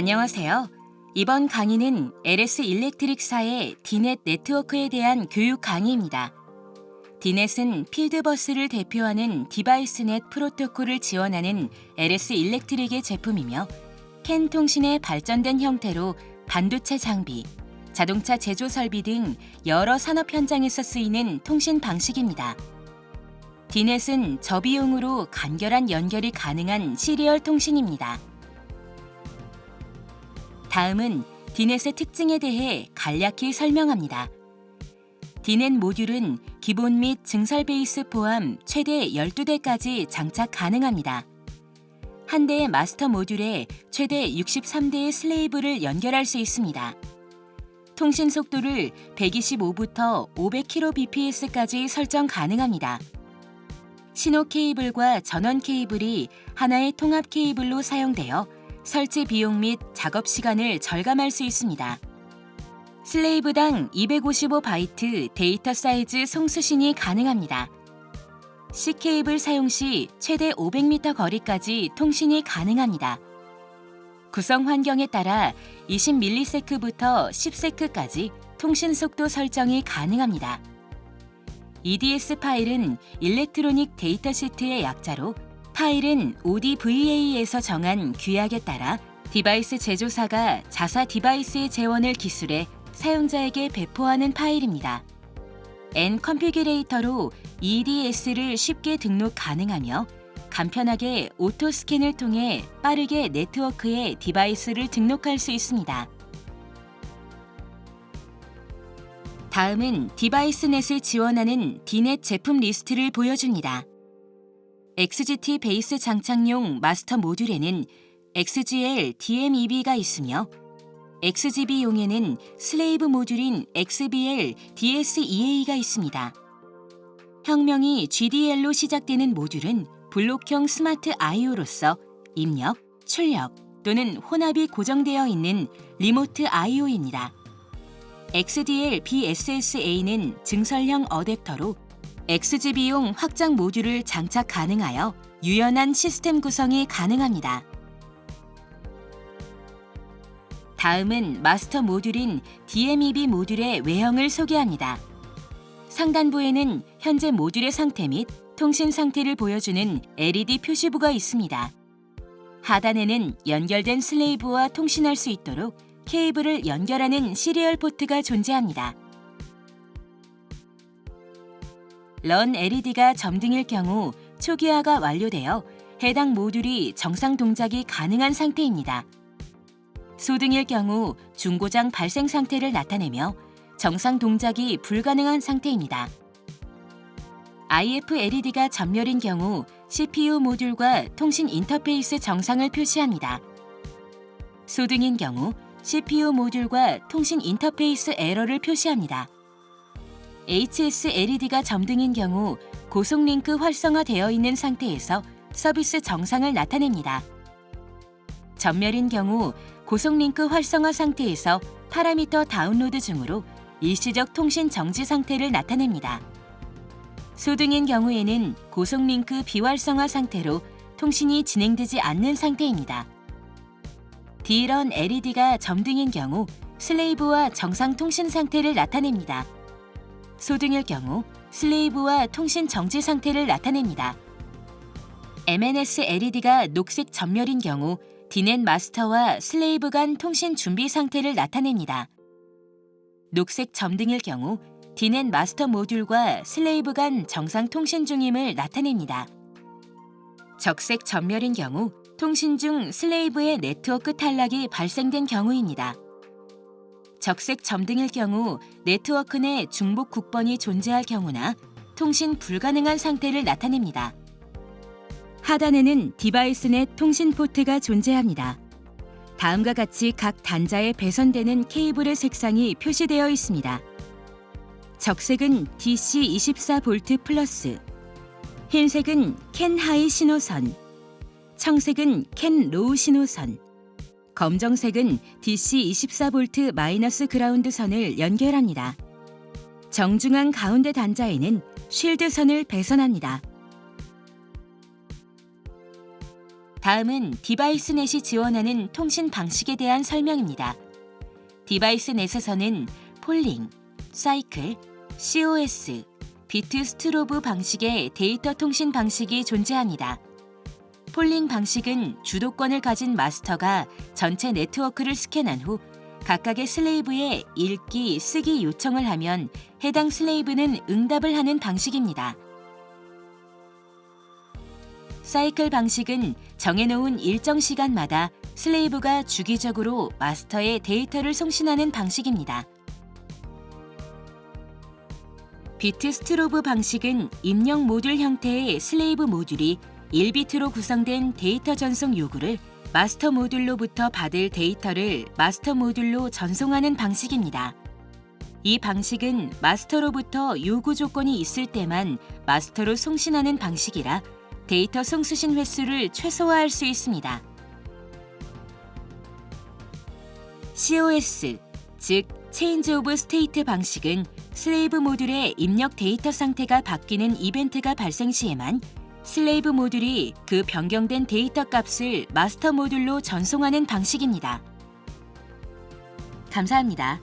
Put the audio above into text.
안녕하세요. 이번 강의는 LS 일렉트릭사의 디넷 네트워크에 대한 교육 강의입니다. 디넷은 필드버스를 대표하는 디바이스넷 프로토콜을 지원하는 LS 일렉트릭의 제품이며 캔 통신의 발전된 형태로 반도체 장비, 자동차 제조 설비 등 여러 산업 현장에서 쓰이는 통신 방식입니다. 디넷은 저비용으로 간결한 연결이 가능한 시리얼 통신입니다. 다음은 디넷의 특징에 대해 간략히 설명합니다. 디넷 모듈은 기본 및 증설 베이스 포함 최대 12대까지 장착 가능합니다. 한 대의 마스터 모듈에 최대 63대의 슬레이브를 연결할 수 있습니다. 통신 속도를 125부터 500kbps까지 설정 가능합니다. 신호 케이블과 전원 케이블이 하나의 통합 케이블로 사용되어 설치 비용 및 작업 시간을 절감할 수 있습니다. 슬레이브당 255바이트 데이터 사이즈 송수신이 가능합니다. C 케이블 사용 시 최대 500m 거리까지 통신이 가능합니다. 구성 환경에 따라 20ms부터 10s까지 통신 속도 설정이 가능합니다. EDS 파일은 일렉트로닉 데이터 시트의 약자로 파일은 ODVA에서 정한 규약에 따라 디바이스 제조사가 자사 디바이스의 재원을 기술해 사용자에게 배포하는 파일입니다. N 컨피규레이터로 EDS를 쉽게 등록 가능하며 간편하게 오토 스캔을 통해 빠르게 네트워크에 디바이스를 등록할 수 있습니다. 다음은 디바이스 넷을 지원하는 디넷 제품 리스트를 보여줍니다. XGT 베이스 장착용 마스터 모듈에는 XGL DMEB가 있으며 XGB용에는 슬레이브 모듈인 XBL DSEA가 있습니다. 혁명이 GDL로 시작되는 모듈은 블록형 스마트 IO로서 입력, 출력 또는 혼합이 고정되어 있는 리모트 IO입니다. XDL BSSA는 증설형 어댑터로 XGB용 확장 모듈을 장착 가능하여 유연한 시스템 구성이 가능합니다. 다음은 마스터 모듈인 DMEB 모듈의 외형을 소개합니다. 상단부에는 현재 모듈의 상태 및 통신 상태를 보여주는 LED 표시부가 있습니다. 하단에는 연결된 슬레이브와 통신할 수 있도록 케이블을 연결하는 시리얼 포트가 존재합니다. 런 LED가 점등일 경우 초기화가 완료되어 해당 모듈이 정상 동작이 가능한 상태입니다. 소등일 경우 중고장 발생 상태를 나타내며 정상 동작이 불가능한 상태입니다. IF LED가 전멸인 경우 CPU 모듈과 통신 인터페이스 정상을 표시합니다. 소등인 경우 CPU 모듈과 통신 인터페이스 에러를 표시합니다. HS LED가 점등인 경우 고속 링크 활성화되어 있는 상태에서 서비스 정상을 나타냅니다. 전멸인 경우 고속 링크 활성화 상태에서 파라미터 다운로드 중으로 일시적 통신 정지 상태를 나타냅니다. 소등인 경우에는 고속 링크 비활성화 상태로 통신이 진행되지 않는 상태입니다. D런 LED가 점등인 경우 슬레이브와 정상 통신 상태를 나타냅니다. 소등일 경우 슬레이브와 통신 정지 상태를 나타냅니다. MNS LED가 녹색 전멸인 경우 디넷 마스터와 슬레이브 간 통신 준비 상태를 나타냅니다. 녹색 점등일 경우 디넷 마스터 모듈과 슬레이브 간 정상 통신 중임을 나타냅니다. 적색 전멸인 경우 통신 중 슬레이브의 네트워크 탈락이 발생된 경우입니다. 적색 점등일 경우 네트워크 내 중복 국번이 존재할 경우나 통신 불가능한 상태를 나타냅니다. 하단에는 디바이스 넷 통신 포트가 존재합니다. 다음과 같이 각 단자에 배선되는 케이블의 색상이 표시되어 있습니다. 적색은 DC24V 플러스, 흰색은 캔 하이 신호선, 청색은 캔 로우 신호선, 검정색은 DC24V 마이너스 그라운드 선을 연결합니다. 정중앙 가운데 단자에는 쉴드 선을 배선합니다. 다음은 디바이스 넷이 지원하는 통신 방식에 대한 설명입니다. 디바이스 넷에서는 폴링, 사이클, COS, 비트 스트로브 방식의 데이터 통신 방식이 존재합니다. 폴링 방식은 주도권을 가진 마스터가 전체 네트워크를 스캔한 후 각각의 슬레이브에 읽기, 쓰기 요청을 하면 해당 슬레이브는 응답을 하는 방식입니다. 사이클 방식은 정해놓은 일정 시간마다 슬레이브가 주기적으로 마스터에 데이터를送신하는 방식입니다. 비트 스트로브 방식은 입력 모듈 형태의 슬레이브 모듈이 1비트로 구성된 데이터 전송 요구를 마스터 모듈로부터 받을 데이터를 마스터 모듈로 전송하는 방식입니다. 이 방식은 마스터로부터 요구 조건이 있을 때만 마스터로 송신하는 방식이라 데이터 송수신 횟수를 최소화할 수 있습니다. COS, 즉 체인지 오브 스테이트 방식은 슬레이브 모듈의 입력 데이터 상태가 바뀌는 이벤트가 발생 시에만 슬레이브 모듈이 그 변경된 데이터 값을 마스터 모듈로 전송하는 방식입니다. 감사합니다.